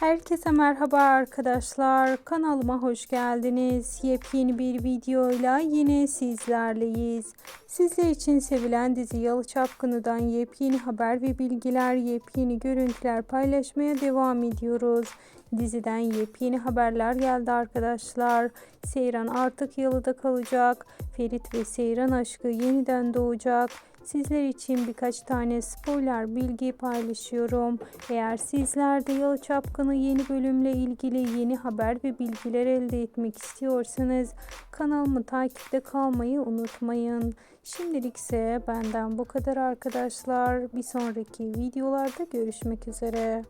Herkese merhaba arkadaşlar. Kanalıma hoş geldiniz. Yepyeni bir videoyla yine sizlerleyiz. Sizler için sevilen dizi Yalı Çapkını'dan yepyeni haber ve bilgiler, yepyeni görüntüler paylaşmaya devam ediyoruz. Diziden yepyeni haberler geldi arkadaşlar. Seyran artık Yalı'da kalacak. Ferit ve Seyran aşkı yeniden doğacak. Sizler için birkaç tane spoiler bilgi paylaşıyorum. Eğer sizler de Yalı Çapkını yeni bölümle ilgili yeni haber ve bilgiler elde etmek istiyorsanız kanalımı takipte kalmayı unutmayın. Şimdilik ise benden bu kadar arkadaşlar. Bir sonraki videolarda görüşmek üzere.